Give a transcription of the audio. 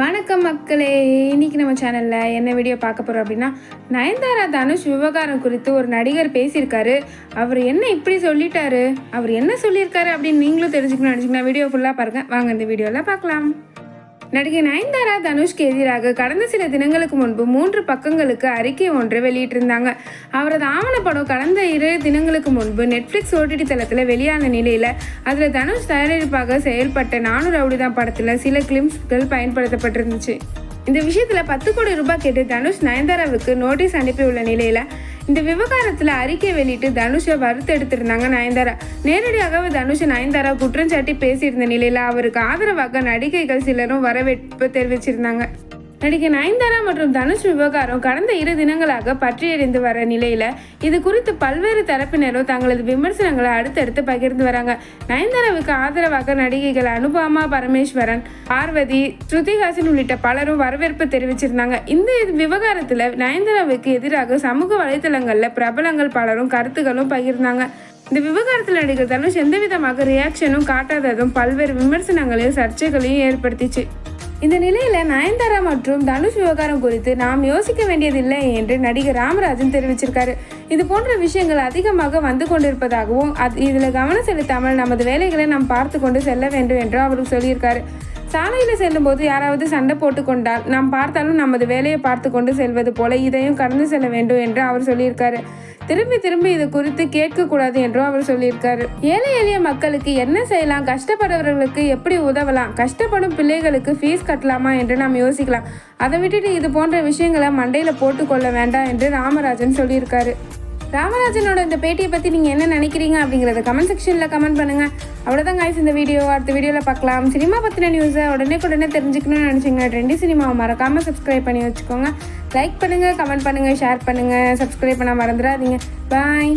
வணக்கம் மக்களே. இன்னைக்கு நம்ம சேனலில் என்ன வீடியோ பார்க்க போகிறோம் அப்படின்னா நயன்தாரா தனுஷ் விவகாரம் குறித்து ஒரு நடிகர் பேசியிருக்காரு. அவர் என்ன இப்படி சொல்லிட்டாரு? அவர் என்ன சொல்லியிருக்காரு அப்படின்னு நீங்களும் தெரிஞ்சுக்கணும் நினச்சிங்கன்னா வீடியோ ஃபுல்லாக பாருங்கள் வாங்க இந்த வீடியோவில் பார்க்கலாம். நடிகை நயன்தாரா தனுஷ்க்கு எதிராக கடந்த சில தினங்களுக்கு முன்பு மூன்று பக்கங்களுக்கு அறிக்கை ஒன்று வெளியிட்டிருந்தாங்க. அவரது ஆவணப்படம் கடந்த இரு தினங்களுக்கு முன்பு நெட்ஃப்ளிக்ஸ் ஓடிடி தளத்தில் வெளியான நிலையில் அதில் தனுஷ் தயாரிப்பாக செயல்பட்ட நானூறு ரவுடிதான் படத்தில் சில கிளிம்ஸ்கள் பயன்படுத்தப்பட்டிருந்துச்சு. இந்த விஷயத்தில் பத்து கோடி ரூபாய் கேட்டு தனுஷ் நயன்தாராவுக்கு நோட்டீஸ் அனுப்பியுள்ள நிலையில் இந்த விவகாரத்தில் அறிக்கை வெளியிட்டு தனுஷை வறுத்தெடுத்திருந்தாங்க நயன்தாரா. நேரடியாகவே தனுஷ் நயன்தாரா குற்றம் சாட்டி பேசியிருந்த நிலையில் அவருக்கு ஆதரவாக நடிகைகள் சிலரும் வரவேற்பு தெரிவிச்சிருந்தாங்க. நடிகை நயன்தாரா மற்றும் தனுஷ் விவகாரம் கடந்த இரு தினங்களாக பற்றியடைந்து வர நிலையில இது குறித்து பல்வேறு தரப்பினரும் தங்களது விமர்சனங்களை அடுத்தடுத்து பகிர்ந்து வராங்க. நயன்தாராவுக்கு ஆதரவாக நடிகைகள் அனுபமா பரமேஸ்வரன் பார்வதி ஸ்ருதிஹாசன் உள்ளிட்ட பலரும் வரவேற்பு தெரிவிச்சிருந்தாங்க. இந்த விவகாரத்துல நயன்தாராவுக்கு எதிராக சமூக வலைதளங்கள்ல பிரபலங்கள் பலரும் கருத்துக்களும் பகிர்ந்தாங்க. இந்த விவகாரத்தில் நடிகர் தனுஷ் எந்த விதமாக ரியாக்ஷனும் காட்டாததும் பல்வேறு விமர்சனங்களையும் சர்ச்சைகளையும் ஏற்படுத்திச்சு. இந்த நிலையில நயன்தாரா மற்றும் தனுஷ் விவகாரம் குறித்து நாம் யோசிக்க வேண்டியதில்லை என்று நடிகர் ராமராஜன் தெரிவிச்சிருக்காரு. இது போன்ற விஷயங்கள் அதிகமாக வந்து கொண்டிருப்பதாகவும் அது இதில் கவனம் செலுத்தாமல் நமது வேலைகளை நாம் பார்த்து கொண்டு செல்ல வேண்டும் என்றும் அவரும் சொல்லியிருக்காரு. சாலையில் செல்லும்போது யாராவது சண்டை போட்டு கொண்டால் நாம் பார்த்தாலும் நமது வேலையை பார்த்து கொண்டு செல்வது போல இதையும் கடந்து செல்ல வேண்டும் என்று அவர் சொல்லியிருக்காரு. திரும்பி திரும்பி இது குறித்து கேட்கக்கூடாது என்றும் அவர் சொல்லியிருக்காரு. ஏழை எளிய மக்களுக்கு என்ன செய்யலாம்? கஷ்டப்படுறவர்களுக்கு எப்படி உதவலாம்? கஷ்டப்படும் பிள்ளைகளுக்கு ஃபீஸ் கட்டலாமா என்று நாம் யோசிக்கலாம். அதை விட்டுட்டு இது போன்ற விஷயங்களை மண்டையில் போட்டுக்கொள்ள வேண்டாம் என்று ராமராஜன் சொல்லியிருக்காரு. ராமராஜனோட இந்த பேட்டியை பற்றி நீங்கள் என்ன நினைக்கிறீங்க அப்படிங்கிறத கமெண்ட் செக்ஷனில் கமெண்ட் பண்ணுங்கள் அவ்வளோதான் காய்ஸ் இந்த வீடியோ அடுத்த வீடியோவில் பார்க்கலாம். சினிமா பற்றின நியூஸை உடனே உடனே தெரிஞ்சுக்கணும்னு நினச்சிங்க ட்ரெண்டி சினிமாவை மறக்காமல் சப்ஸ்கிரைப் பண்ணி வச்சுக்கோங்க. லைக் பண்ணுங்கள் கமெண்ட் பண்ணுங்கள் ஷேர் பண்ணுங்கள் சப்ஸ்கிரைப் பண்ண மறந்துடாதீங்க. பாய்